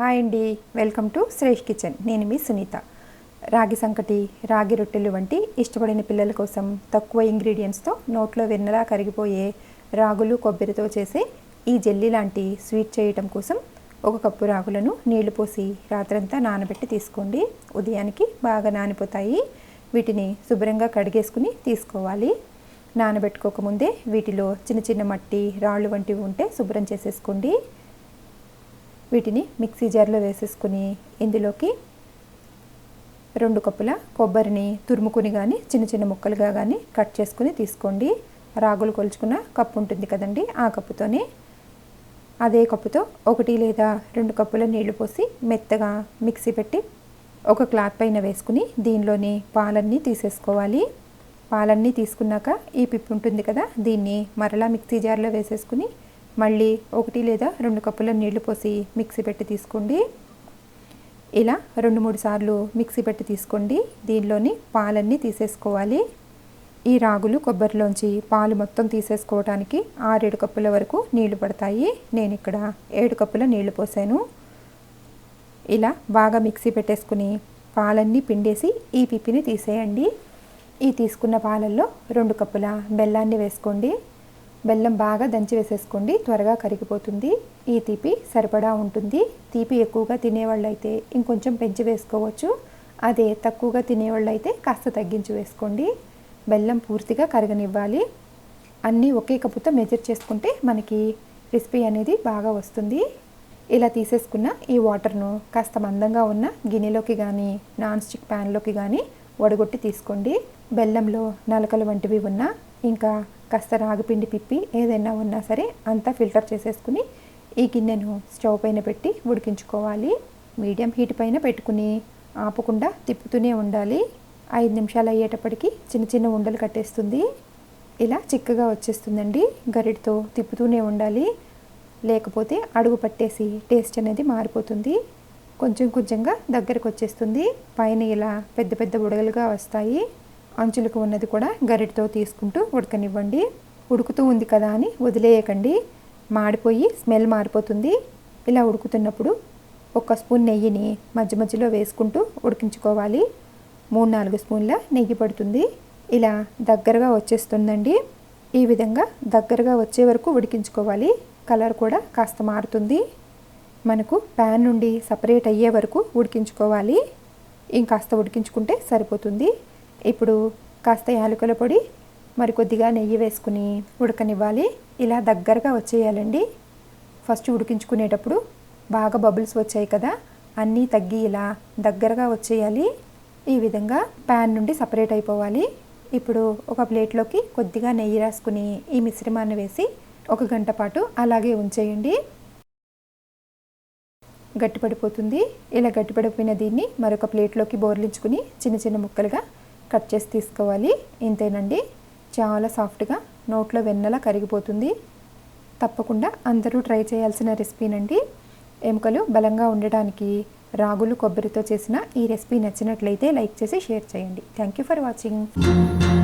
Hi అండి. Welcome to Shresh kitchen. నేను మీ సునీత. రాగి సంకటి రాగి రొట్టెలు వంటి ఇష్టపడిన పిల్లల కోసం తక్కువ ఇంగ్రీడియంట్స్తో నోట్లో వెన్నలా కరిగిపోయే రాగులు కొబ్బరితో చేసే ఈ జెల్లీ లాంటి స్వీట్ చేయటం కోసం ఒక కప్పు రాగులను నీళ్ళు పోసి రాత్రంతా నానబెట్టి తీసుకోండి. ఉదయానికి బాగా నానిపోతాయి. వీటిని శుభ్రంగా కడిగేసుకుని తీసుకోవాలి. నానబెట్టుకోకముందే వీటిలో చిన్న చిన్న మట్టి రాళ్ళు వంటివి ఉంటే శుభ్రం చేసేసుకోండి. వీటిని మిక్సీ జార్లో వేసేసుకుని ఇందులోకి రెండు కప్పుల కొబ్బరిని తురుముకుని కానీ చిన్న చిన్న ముక్కలుగా కానీ కట్ చేసుకుని తీసుకోండి. రాగులు కొలుచుకున్న కప్పు ఉంటుంది కదండి ఆ కప్పుతోనే. అదే కప్పుతో ఒకటి లేదా రెండు కప్పుల నీళ్ళు పోసి మెత్తగా మిక్సీ పెట్టి ఒక క్లాత్ పైన వేసుకుని దీనిలోని పాలన్నీ తీసేసుకోవాలి. పాలన్నీ తీసుకున్నాక ఈ పిప్పు ఉంటుంది కదా దీన్ని మరలా మిక్సీ జార్లో వేసేసుకుని మళ్ళీ ఒకటి లేదా రెండు కప్పుల నీళ్ళు పోసి మిక్సీ పెట్టి తీసుకోండి. ఇలా రెండు మూడు సార్లు మిక్సీ పెట్టి తీసుకోండి. దీనిలోని పాలన్నీ తీసేసుకోవాలి. ఈ రాగులు కొబ్బరిలోంచి పాలు మొత్తం తీసేసుకోవడానికి ఆరేడు కప్పుల వరకు నీళ్ళు పడతాయి. నేను ఇక్కడ ఏడు కప్పుల నీళ్ళు పోసాను. ఇలా బాగా మిక్సీ పెట్టేసుకుని పాలన్నీ పిండేసి ఈ పిప్పిని తీసేయండి. ఈ తీసుకున్న పాలల్లో రెండు కప్పుల బెల్లాన్ని వేసుకోండి. బెల్లం బాగా దంచి వేసేసుకోండి. త్వరగా కరిగిపోతుంది. ఈ తీపి సరిపడా ఉంటుంది. తీపి ఎక్కువగా తినేవాళ్ళు అయితే ఇంకొంచెం పెంచి వేసుకోవచ్చు. అదే తక్కువగా తినేవాళ్ళు అయితే కాస్త తగ్గించి వేసుకోండి. బెల్లం పూర్తిగా కరగనివ్వాలి. అన్నీ ఒకే కప్పుతో మెజర్ చేసుకుంటే మనకి రెసిపీ అనేది బాగా వస్తుంది. ఇలా తీసేసుకున్న ఈ వాటర్ను కాస్త మందంగా ఉన్న గిన్నెలోకి కానీ నాన్ స్టిక్ ప్యాన్లోకి కానీ వడగొట్టి తీసుకోండి. బెల్లంలో నలకలు వంటివి ఉన్నా ఇంకా కాస్త రాగిపిండి పిప్పి ఏదైనా ఉన్నా సరే అంతా ఫిల్టర్ చేసేసుకుని ఈ గిన్నెను స్టవ్ పైన పెట్టి ఉడికించుకోవాలి. మీడియం హీట్ పైన పెట్టుకుని ఆపకుండా తిప్పుతూనే ఉండాలి. ఐదు నిమిషాలు అయ్యేటప్పటికి చిన్న చిన్న ఉండలు కట్టేస్తుంది. ఇలా చిక్కగా వచ్చేస్తుందండి. గరిటితో తిప్పుతూనే ఉండాలి. లేకపోతే అడుగు పట్టేసి టేస్ట్ అనేది మారిపోతుంది. కొంచెం కొంచెంగా దగ్గరకు వచ్చేస్తుంది. పైన ఇలా పెద్ద పెద్ద ఉడగలుగా వస్తాయి. అంచులకు ఉన్నది కూడా గరిటతో తీసుకుంటూ ఉడకనివ్వండి. ఉడుకుతూ ఉంది కదా అని వదిలేయకండి. మాడిపోయి స్మెల్ మారిపోతుంది. ఇలా ఉడుకుతున్నప్పుడు ఒక స్పూన్ నెయ్యిని మధ్య మధ్యలో వేసుకుంటూ ఉడికించుకోవాలి. మూడు నాలుగు స్పూన్ల నెయ్యి పడుతుంది. ఇలా దగ్గరగా వచ్చేస్తుందండి. ఈ విధంగా దగ్గరగా వచ్చే వరకు ఉడికించుకోవాలి. కలర్ కూడా కాస్త మారుతుంది. మనకు ప్యాన్ నుండి సపరేట్ అయ్యే వరకు ఉడికించుకోవాలి. ఇంకాస్త ఉడికించుకుంటే సరిపోతుంది. ఇప్పుడు కాస్త యాలకుల పొడి మరి కొద్దిగా నెయ్యి వేసుకుని ఉడకనివ్వాలి. ఇలా దగ్గరగా వచ్చేయాలండి. ఫస్ట్ ఉడికించుకునేటప్పుడు బాగా బబుల్స్ వచ్చాయి కదా అన్నీ తగ్గి ఇలా దగ్గరగా వచ్చేయాలి. ఈ విధంగా ప్యాన్ నుండి సపరేట్ అయిపోవాలి. ఇప్పుడు ఒక ప్లేట్లోకి కొద్దిగా నెయ్యి రాసుకుని ఈ మిశ్రమాన్ని వేసి ఒక గంట పాటు అలాగే ఉంచేయండి. గట్టిపడిపోతుంది. ఇలా గట్టిపడిపోయిన దీన్ని మరొక ప్లేట్లోకి బోర్లించుకుని చిన్న చిన్న ముక్కలుగా కట్ చేసి తీసుకోవాలి. ఇంతేనండి. చాలా సాఫ్ట్గా నోట్లో వెన్నలా కరిగిపోతుంది. తప్పకుండా అందరూ ట్రై చేయాల్సిన రెసిపీనండి. ఎముకలు బలంగా ఉండడానికి రాగులు కొబ్బరితో చేసిన ఈ రెసిపీ నచ్చినట్లయితే లైక్ చేసి షేర్ చేయండి. Thank you for watching.